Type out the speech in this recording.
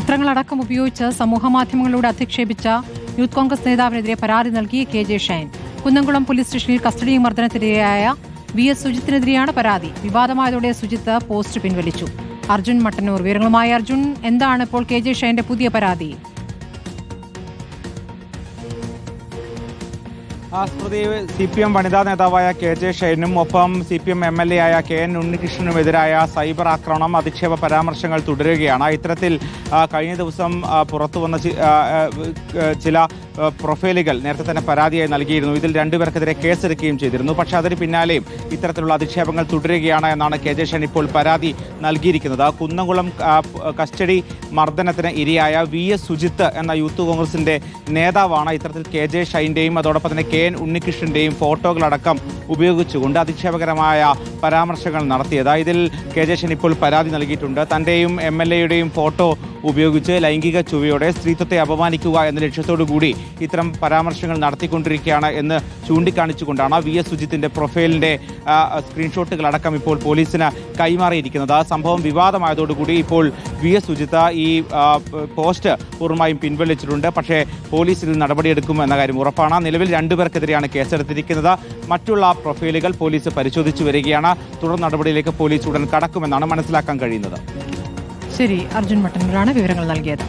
ചിത്രങ്ങളടക്കം ഉപയോഗിച്ച് സമൂഹമാധ്യമങ്ങളിലൂടെ അധിക്ഷേപിച്ച യൂത്ത് കോൺഗ്രസ് നേതാവിനെതിരെ പരാതി നൽകി K J Shine. Kunnamkulam police സ്റ്റേഷനിൽ കസ്റ്റഡി മർദ്ദനത്തിനിരയായ വി എസ് സുജിത്തിനെതിരെയാണ് പരാതി. വിവാദമായതോടെ സുജിത്ത് പോസ്റ്റ് പിൻവലിച്ചു. അർജുൻ മട്ടന്നൂർ. വിവരങ്ങളുമായി അർജുൻ. എന്താണ് ഇപ്പോൾ കെ ജെ ഷൈന്റെ പുതിയ പരാതി? സ്മൃതി സി പി എം വനിതാ നേതാവായ കെ ജെ ഷൈനും ഒപ്പം C P M M L A ആയ കെ എൻ ഉണ്ണികൃഷ്ണനുമെതിരായ സൈബർ ആക്രമണം അധിക്ഷേപ പരാമർശങ്ങൾ തുടരുകയാണ്. ഇത്തരത്തിൽ കഴിഞ്ഞ ദിവസം പുറത്തുവന്ന ചില പ്രൊഫൈലുകൾ നേരത്തെ തന്നെ പരാതിയായി നൽകിയിരുന്നു. ഇതിൽ രണ്ടുപേർക്കെതിരെ കേസെടുക്കുകയും ചെയ്തിരുന്നു. പക്ഷെ അതിന് പിന്നാലെയും ഇത്തരത്തിലുള്ള അധിക്ഷേപങ്ങൾ തുടരുകയാണ് എന്നാണ് കെ ജെ ഷൈൻ ഇപ്പോൾ പരാതി നൽകിയിരിക്കുന്നത്. കുന്നംകുളം കസ്റ്റഡി മർദ്ദനത്തിന് ഇരയായ വി എസ് സുജിത്ത് എന്ന യൂത്ത് കോൺഗ്രസിന്റെ നേതാവാണ് ഇത്തരത്തിൽ കെ ജെ ഷൈന്റെയും അതോടൊപ്പം തന്നെ കെ എൻ ഉണ്ണികൃഷ്ണന്റെയും ഫോട്ടോകളടക്കം ഉപയോഗിച്ചുകൊണ്ട് അധിക്ഷേപകരമായ പരാമർശങ്ങൾ നടത്തിയത്. ഇതിൽ കെ ജയശൻ ഇപ്പോൾ പരാതി നൽകിയിട്ടുണ്ട്. തന്റെയും എം എൽ എയുടെയും ഫോട്ടോ ഉപയോഗിച്ച് ലൈംഗിക ചുവയോടെ സ്ത്രീത്വത്തെ അപമാനിക്കുക എന്ന ലക്ഷ്യത്തോടു കൂടി ഇത്തരം പരാമർശങ്ങൾ നടത്തിക്കൊണ്ടിരിക്കുകയാണ് എന്ന് ചൂണ്ടിക്കാണിച്ചുകൊണ്ടാണ് വി എസ് സുജിത്തിന്റെ പ്രൊഫൈലിന്റെ സ്ക്രീൻഷോട്ടുകൾ അടക്കം ഇപ്പോൾ പോലീസിന് കൈമാറിയിരിക്കുന്നത്. ആ സംഭവം വിവാദമായതോടുകൂടി ഇപ്പോൾ വി എസ് സുജിത്ത് ഈ പോസ്റ്റ് പൂർണമായും പിൻവലിച്ചിട്ടുണ്ട്. പക്ഷേ പോലീസിൽ നടപടിയെടുക്കും എന്ന കാര്യം ഉറപ്പാണ്. നിലവിൽ രണ്ടുപേർക്കെതിരെയാണ് കേസെടുത്തിരിക്കുന്നത്. മറ്റുള്ള പ്രൊഫൈലുകൾ പോലീസ് പരിശോധിച്ചു വരികയാണ്. തുടർ നടപടിയിലേക്ക് പോലീസ് ഉടൻ കടക്കുമെന്നാണ് മനസ്സിലാക്കാൻ കഴിയുന്നത്. ശരി അർജുൻ മട്ടന്നൂരാണ് വിവരങ്ങൾ നൽകിയത്.